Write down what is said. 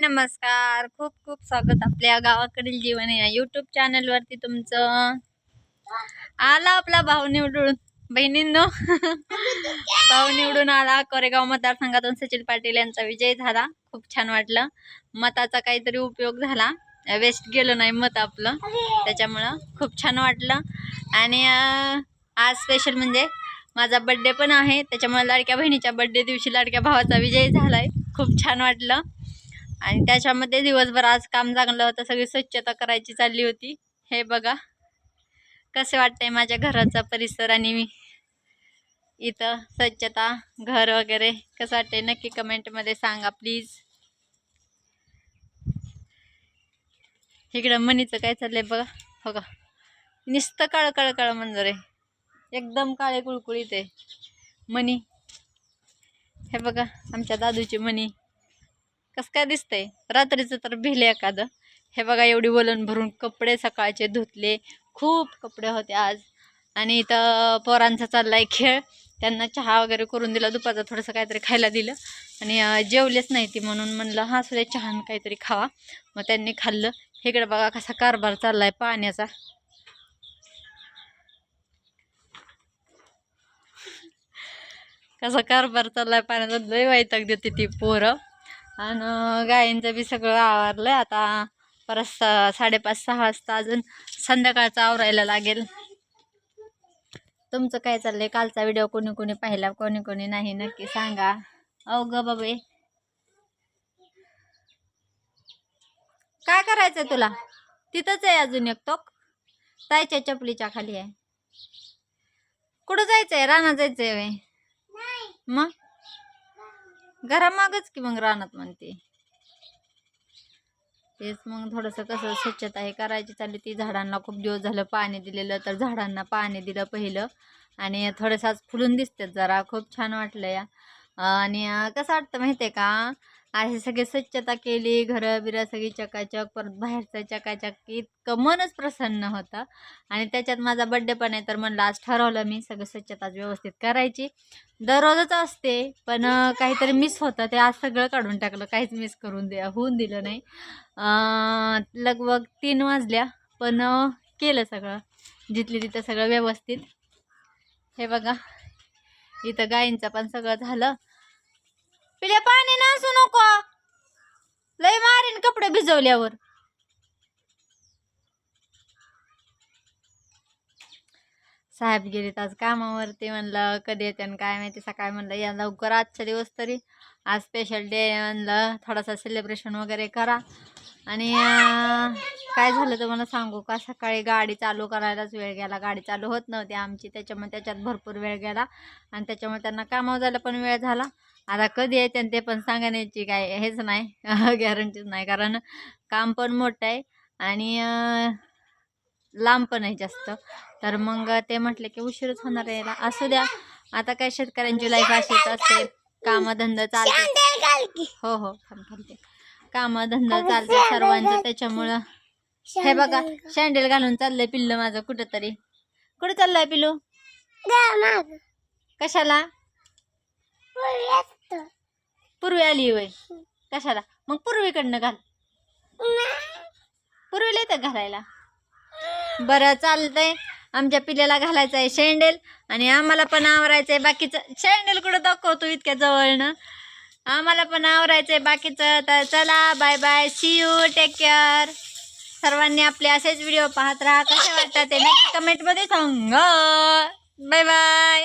नमस्कार. खूप खूप स्वागत आपल्या गावाकडील जीवन या युट्यूब चॅनल वरती तुमचं. आला आपला भाऊ निवडून. बहिणींनो. भाऊ निवडून आला. कोरेगाव मतदारसंघातून सचिन पाटील यांचा विजय झाला. खूप छान वाटलं. मताचा काहीतरी उपयोग झाला. वेस्ट गेलं नाही मत आपलं. त्याच्यामुळं खूप छान वाटलं. आणि आज स्पेशल म्हणजे माझा बड्डे पण आहे. त्याच्यामुळे लाडक्या बहिणीच्या बड्डे दिवशी लाडक्या भावाचा विजय झालाय. खूप छान वाटलं. आणि त्याच्यामध्ये दिवसभर आज काम चांगलं होतं सगळी स्वच्छता करायची चालली होती. हे बघा. कसे वाटतंय माझ्या घराचा परिसर आणि मी इथं स्वच्छता घर वगैरे कसं वाटतंय? नक्की कमेंटमध्ये सांगा प्लीज. इकडं मनीचं काय चाललंय बघा. हो का नुसतं काळं काळं काळं मंजर आहे. एकदम काळे कुळकुळीत आहे. मनी. हे बघा आमच्या दादूची मनी. कसं काय दिसतंय? रात्रीचं तर भिले एखादं. हे बघा एवढी वलन भरून कपडे सकाळचे धुतले. खूप कपडे होते आज. आणि इथं पोरांचा चाललाय खेळ. त्यांना चहा वगैरे करून दिला. दुपारचं थोडंसं काहीतरी खायला दिलं. आणि जेवलेच नाही ती म्हणून म्हणलं हा सुद्धा चहा काहीतरी खावा. मग त्यांनी खाल्लं. इकडे बघा कसा कारभार चाललाय पाण्याचा. कसा कारभार चाललाय पाण्याचा. लय वाईट देते ती पोरं. आणि गायींचं बी सगळं आवरलं आता परत सा साडेपाच सहा वाजता अजून संध्याकाळचं आवरायला लागेल. तुमचं काय चाललंय? कालचा व्हिडिओ कोणी कोणी पाहिला? कोणी कोणी नाही? नक्की सांगा. अहो ग बाबे. काय करायचंय तुला? तिथंच आहे अजून एक टोक. ताईच्या चपलीच्या खाली आहे. कुठं जायचंय? रानात जायचंय मग? घरामागच की मग रानात म्हणते? तेच मग थोडंसं कसं स्वच्छता हे करायची चालली ती. झाडांना खूप दिवस झालं पाणी दिलेलं तर झाडांना पाणी दिलं पहिलं. आणि थोडंसं आज फुलून दिसतात जरा. खूप छान वाटलं या. आणि कसं वाटतं माहिती आहे का? असे सगळी स्वच्छता केली घरं बिरं सगळी चकाचक परत बाहेरचं चकाचक इतकं मनच प्रसन्न होतं. आणि त्याच्यात माझा बड्डे पण आहे तर म्हणलं आज ठरवलं मी सगळं स्वच्छता व्यवस्थित करायची. दररोजच असते पण काहीतरी मिस होतं ते आज सगळं काढून टाकलं. काहीच मिस करून दे होऊन दिलं नाही. लगभग तीन वाजल्या पण केलं सगळं. जिथली तिथं सगळं व्यवस्थित. हे बघा इथं गायींचं पण सगळं झालं. पिल्या पाणी ना मारीन भिजवल्यावर? साहेब गेलेत आज कामावरती म्हणलं कधी येते आणि काय माहिती सकाळी म्हणलं या लवकर आजचा दिवस तरी. आज स्पेशल डे म्हणलं थोडासा सेलिब्रेशन वगैरे करा. आणि काय झालं तर मला सांगू का? सकाळी गाडी चालू करायलाच वेळ गेला. गाडी चालू होत नव्हती आमची. त्याच्यामुळे त्याच्यात भरपूर वेळ गेला. आणि त्याच्यामुळे त्यांना कामावर जायला पण वेळ झाला. आता कधी आणि ते पण सांगण्याची काय हेच नाही. गॅरंटीच नाही. कारण काम पण मोठं आहे आणि लांब पण आहे जास्त. तर मग ते म्हटले की उशीरच होणार आहे याला. असू द्या. आता काय शेतकऱ्यांची लाईफ अशीच असते. कामधंदा चालते. हो हो. थांब थांबते कामधंदा चालते सर्वांचं त्याच्यामुळं. हे बघा शँडल घालून चाललंय पिल्लं माझं कुठं तरी कुठं चाललंय पिल्लू? कशाला? पूर्वी आली वय कशाला? मग पूर्वीकडनं घाल. पूर्वीला येतं घालायला. बरं चालतंय. आमच्या पिल्याला घालायचं आहे शेंडेल आणि आम्हाला पण आवरायचं आहे बाकीचं शेंडेल कुठं दाखवतो इतक्या जवळनं? आम्हाला पण आवरायचं आहे बाकीचं. तर चला bye bye see you take care सर्वांनी आपले असेच व्हिडिओ पाहत राहा. कसे वाटतात ते नक्की कमेंटमध्ये सांग. Bye bye